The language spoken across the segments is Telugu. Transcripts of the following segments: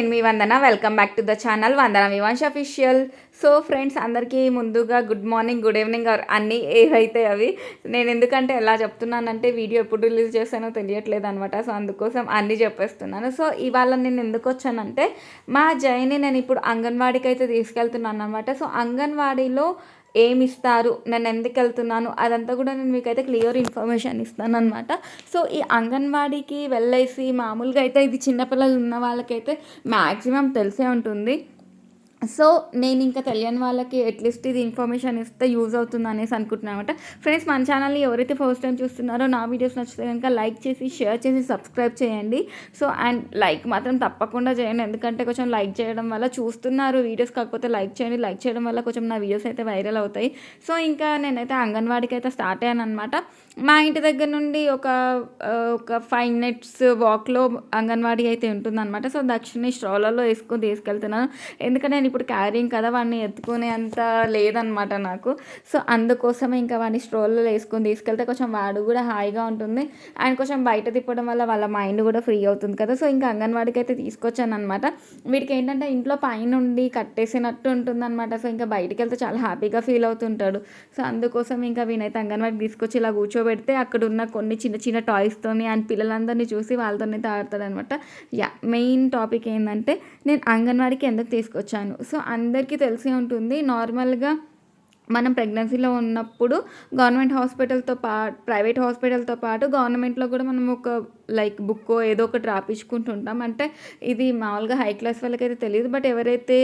నేను మీ Vandana. Welcome back to the channel Vandana Vivansh official so friends అందరికీ ముందుగా గుడ్ మార్నింగ్ గుడ్ ఈవినింగ్ అన్నీ ఏవైతే అవి నేను ఎందుకంటే ఎలా చెప్తున్నానంటే వీడియో ఎప్పుడు రిలీజ్ చేస్తానో తెలియట్లేదు అనమాట సో అందుకోసం అన్నీ చెప్పేస్తున్నాను. సో ఇవాళ నేను ఎందుకు వచ్చానంటే మా జైని నేను ఇప్పుడు అంగన్వాడీకి అయితే తీసుకెళ్తున్నాను అనమాట సో అంగన్వాడీలో ఏమి ఇస్తారు నేను ఎందుకు వెళ్తున్నాను? అదంతా కూడా నేను మీకైతే క్లియర్ ఇన్ఫర్మేషన్ ఇస్తాను అనమాట సో ఈ అంగన్వాడీకి వెళ్ళేసి మామూలుగా అయితే ఇది చిన్నపిల్లలు ఉన్న వాళ్ళకైతే మ్యాక్సిమం తెలిసే ఉంటుంది. సో నేను ఇంకా తెలియని వాళ్ళకి అట్లీస్ట్ ఇది ఇన్ఫర్మేషన్ ఇస్తే యూజ్ అవుతుంది అనేసి అనుకుంటున్నాను అనమాట ఫ్రెండ్స్ మన ఛానల్ని ఎవరైతే ఫస్ట్ టైం చూస్తున్నారో నా వీడియోస్ నచ్చితే కనుక లైక్ చేసి షేర్ చేసి సబ్స్క్రైబ్ చేయండి. సో అండ్ లైక్ మాత్రం తప్పకుండా చేయండి. ఎందుకంటే కొంచెం లైక్ చేయడం వల్ల చూస్తున్నారు వీడియోస్ కాకపోతే లైక్ చేయండి. లైక్ చేయడం వల్ల కొంచెం నా వీడియోస్ అయితే వైరల్ అవుతాయి. సో ఇంకా నేనైతే అంగన్వాడికి అయితే స్టార్ట్ అయ్యాను అనమాట మా ఇంటి దగ్గర నుండి ఒక ఒక ఫైవ్ మినిట్స్ వాక్లో అంగన్వాడీ అయితే ఉంటుందన్నమాట. సో దక్షిణ స్ట్రాలలో వేసుకొని తీసుకెళ్తున్నాను. ఎందుకంటే నేను ఇప్పుడు క్యారింగ్ కదా వాడిని ఎత్తుకునే అంత లేదనమాట నాకు. సో అందుకోసమే ఇంకా వాడిని స్ట్రోల్లో వేసుకొని తీసుకెళ్తే కొంచెం వాడు కూడా హాయిగా ఉంటుంది. అండ్ కొంచెం బయట తిప్పడం వల్ల వాళ్ళ మైండ్ కూడా ఫ్రీ అవుతుంది కదా. సో ఇంకా అంగన్వాడికి అయితే తీసుకొచ్చాను అనమాట వీడికి ఏంటంటే ఇంట్లో పైన ఉండి కట్టేసినట్టు ఉంటుందన్నమాట. సో ఇంకా బయటికి వెళ్తే చాలా హ్యాపీగా ఫీల్ అవుతుంటాడు. సో అందుకోసం ఇంకా వీనైతే అంగన్వాడికి తీసుకొచ్చి ఇలా కూర్చోబెడితే అక్కడ ఉన్న కొన్ని చిన్న చిన్న టాయ్స్తోని అండ్ పిల్లలందరినీ చూసి వాళ్ళతోనే ఆడతాడు అనమాట యా మెయిన్ టాపిక్ ఏంటంటే నేను అంగన్వాడికి ఎందుకు తీసుకొచ్చాను? సో అందరికీ తెలిసే ఉంటుంది. నార్మల్గా మనం ప్రెగ్నెన్సీలో ఉన్నప్పుడు గవర్నమెంట్ హాస్పిటల్తో పా ప్రైవేట్ హాస్పిటల్తో పాటు గవర్నమెంట్లో కూడా మనం ఒక లైక్ బుక్ ఏదో ఒకటి రాపించుకుంటుంటాం అంటే ఇది మామూలుగా హై క్లాస్ వాళ్ళకైతే తెలియదు బట్ ఎవరైతే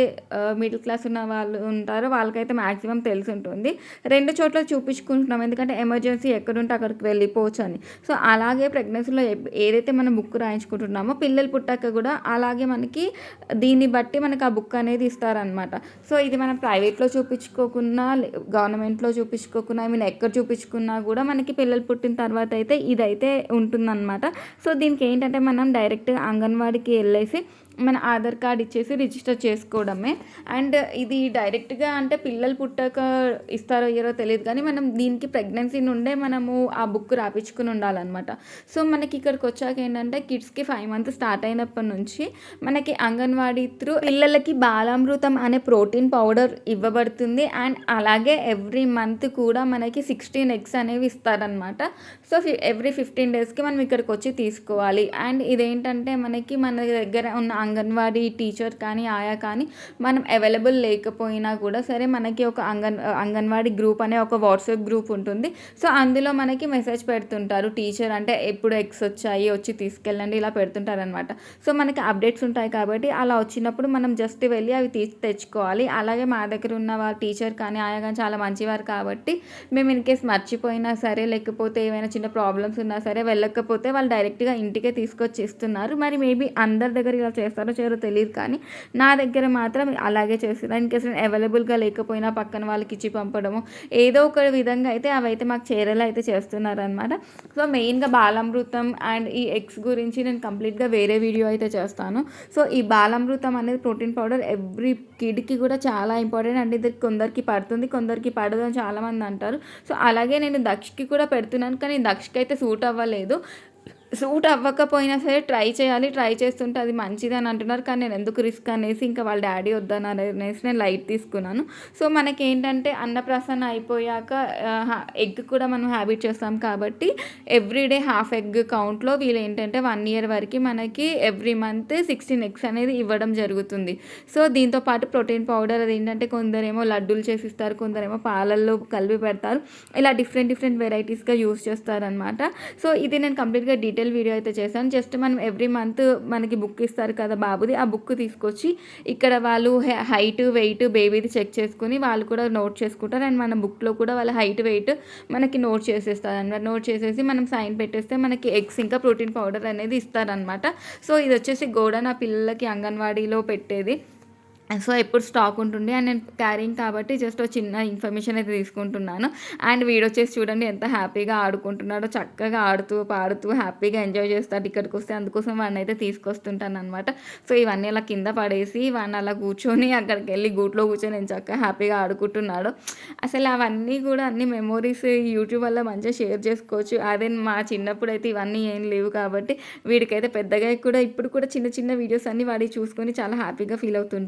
మిడిల్ క్లాస్ ఉన్న వాళ్ళు ఉంటారో వాళ్ళకైతే మ్యాక్సిమం తెలిసి ఉంటుంది రెండు చోట్ల చూపించుకుంటున్నాం ఎందుకంటే ఎమర్జెన్సీ ఎక్కడుంటే అక్కడికి వెళ్ళిపోవచ్చు అని సో అలాగే ప్రెగ్నెన్సీలో ఏదైతే మనం బుక్ రాయించుకుంటున్నామో పిల్లలు పుట్టాక కూడా అలాగే మనకి దీన్ని బట్టి మనకి ఆ బుక్ అనేది ఇస్తారనమాట సో ఇది మనం ప్రైవేట్లో చూపించుకోకున్నా గవర్నమెంట్లో చూపించుకోకున్నా ఐ మీన్ ఎక్కడ చూపించుకున్నా కూడా మనకి పిల్లలు పుట్టిన తర్వాత అయితే ఇదైతే ఉంటుందన్నమాట. సో దీనికి ఏంటంటే మనం డైరెక్ట్గా అంగన్వాడికి వెళ్ళేసి మన ఆధార్ కార్డ్ ఇచ్చేసి రిజిస్టర్ చేసుకోవడమే. అండ్ ఇది డైరెక్ట్గా అంటే పిల్లలు పుట్టాక ఇస్తారో ఇయ్యారో తెలియదు కానీ మనం దీనికి ప్రెగ్నెన్సీ నుండే మనము ఆ బుక్ రాపించుకుని ఉండాలన్నమాట. సో మనకి ఇక్కడికి వచ్చాక ఏంటంటే కిడ్స్కి ఫైవ్ మంత్స్ స్టార్ట్ అయినప్పటి నుంచి మనకి అంగన్వాడీ త్రూ పిల్లలకి బాలామృతం అనే ప్రోటీన్ పౌడర్ ఇవ్వబడుతుంది. అండ్ అలాగే ఎవ్రీ మంత్ కూడా మనకి సిక్స్టీన్ ఎగ్స్ అనేవి ఇస్తారనమాట సో ఎవ్రీ ఫిఫ్టీన్ డేస్కి మనం ఇక్కడికి వచ్చి తీసుకోవాలి. అండ్ ఇదేంటంటే మనకి మన దగ్గర ఉన్న అంగన్వాడీ టీచర్ కానీ ఆయా కానీ మనం అవైలబుల్ లేకపోయినా కూడా సరే మనకి ఒక అంగన్ అంగన్వాడీ గ్రూప్ అనే ఒక వాట్సాప్ గ్రూప్ ఉంటుంది. సో అందులో మనకి మెసేజ్ పెడుతుంటారు టీచర్ అంటే ఎప్పుడు ఎక్స్ వచ్చాయి వచ్చి తీసుకెళ్ళండి ఇలా పెడుతుంటారనమాట సో మనకి అప్డేట్స్ ఉంటాయి కాబట్టి అలా వచ్చినప్పుడు మనం జస్ట్ వెళ్ళి అవి తీసి తెచ్చుకోవాలి. అలాగే మా దగ్గర ఉన్న వారు టీచర్ కానీ ఆయా కానీ చాలా మంచివారు కాబట్టి మేము ఇన్ కేస్ మర్చిపోయినా సరే లేకపోతే ఏమైనా చిన్న ప్రాబ్లమ్స్ ఉన్నా సరే వెళ్ళకపోతే వాళ్ళు డైరెక్ట్గా ఇంటికే తీసుకొచ్చి ఇస్తున్నారు మరి మేబీ అందరి దగ్గర ఇలా చేస్తారు చేయరో తెలియదు కానీ నా దగ్గర మాత్రం అలాగే చేస్తున్నారు ఇన్ కేస్ నేను అవైలబుల్గా లేకపోయినా పక్కన వాళ్ళకి ఇచ్చి పంపడము ఏదో ఒక విధంగా అయితే అవైతే మాకు చేరేలా అయితే చేస్తున్నారనమాట సో మెయిన్గా బాలామృతం అండ్ ఈ ఎగ్స్ గురించి నేను కంప్లీట్గా వేరే వీడియో అయితే చేస్తాను. సో ఈ బాలామృతం అనేది ప్రోటీన్ పౌడర్ ఎవ్రీ కిడ్కి కూడా చాలా ఇంపార్టెంట్ అండ్. ఇది కొందరికి పడుతుంది కొందరికి పడదు అని చాలామంది అంటారు. సో అలాగే నేను దక్షకి కూడా పెడుతున్నాను కానీ దక్షకి అయితే సూట్ అవ్వలేదు. సూట్ అవ్వకపోయినా సరే ట్రై చేయాలి ట్రై చేస్తుంటే అది మంచిది అని అంటున్నారు. కానీ నేను ఎందుకు రిస్క్ అనేసి ఇంకా వాళ్ళ డాడీ వద్దన్నారు అనేసి నేను లైట్ తీసుకున్నాను. సో మనకి ఏంటంటే అన్నప్రాసన అయిపోయాక ఎగ్ కూడా మనం హ్యాబిట్ చేస్తాం కాబట్టి ఎవ్రీడే హాఫ్ ఎగ్ కౌంట్లో వీళ్ళు ఏంటంటే వన్ ఇయర్ వరకు మనకి ఎవ్రీ మంత్ సిక్స్టీన్ ఎగ్స్ అనేది ఇవ్వడం జరుగుతుంది. సో దీంతో పాటు ప్రోటీన్ పౌడర్ అది ఏంటంటే కొందరేమో లడ్డూలు చేసిస్తారు కొందరేమో పాలల్లో కలిపి పెడతారు. ఇలా డిఫరెంట్ డిఫరెంట్ వెరైటీస్గా యూస్ చేస్తారనమాట సో ఇది నేను కంప్లీట్గా డీటెయిల్ వీడియో అయితే చేశాను. జస్ట్ మనం ఎవ్రీ మంత్ మనకి బుక్ ఇస్తారు కదా బాబుది ఆ బుక్ తీసుకొచ్చి ఇక్కడ వాళ్ళు హైట్ వెయిట్ బేబీది చెక్ చేసుకుని వాళ్ళు కూడా నోట్ చేసుకుంటారు. అండ్ మన బుక్లో కూడా వాళ్ళ హైట్ వెయిట్ మనకి నోట్ చేసేస్తారు అనమాట నోట్ చేసేసి మనం సైన్ పెట్టేస్తే మనకి ఎగ్స్ ఇంకా ప్రోటీన్ పౌడర్ అనేది ఇస్తారనమాట సో ఇది వచ్చేసి గోడ నా పిల్లలకి అంగన్వాడీలో పెట్టేది. సో ఎప్పుడు స్టాక్ ఉంటుండే అండ్ నేను క్యారింగ్ కాబట్టి జస్ట్ ఒక చిన్న ఇన్ఫర్మేషన్ అయితే తీసుకుంటున్నాను. అండ్ వీడు వచ్చేసి చూడండి ఎంత హ్యాపీగా ఆడుకుంటున్నాడో చక్కగా ఆడుతూ పాడుతూ హ్యాపీగా ఎంజాయ్ చేస్తాడు ఇక్కడికి వస్తే. అందుకోసం వాడిని అయితే తీసుకొస్తుంటాను అనమాట సో ఇవన్నీ అలా కింద పడేసి వాడిని అలా కూర్చొని అక్కడికి వెళ్ళి గూట్లో కూర్చొని నేను చక్కగా హ్యాపీగా ఆడుకుంటున్నాడు. అసలు అవన్నీ కూడా అన్ని మెమోరీస్ యూట్యూబ్ వల్ల మంచిగా షేర్ చేసుకోవచ్చు. అదే మా చిన్నప్పుడు అయితే ఇవన్నీ ఏం లేవు కాబట్టి వీడికైతే పెద్దగా కూడా ఇప్పుడు కూడా చిన్న చిన్న వీడియోస్ అన్నీ వాడి చూసుకొని చాలా హ్యాపీగా ఫీల్ అవుతుంటుంది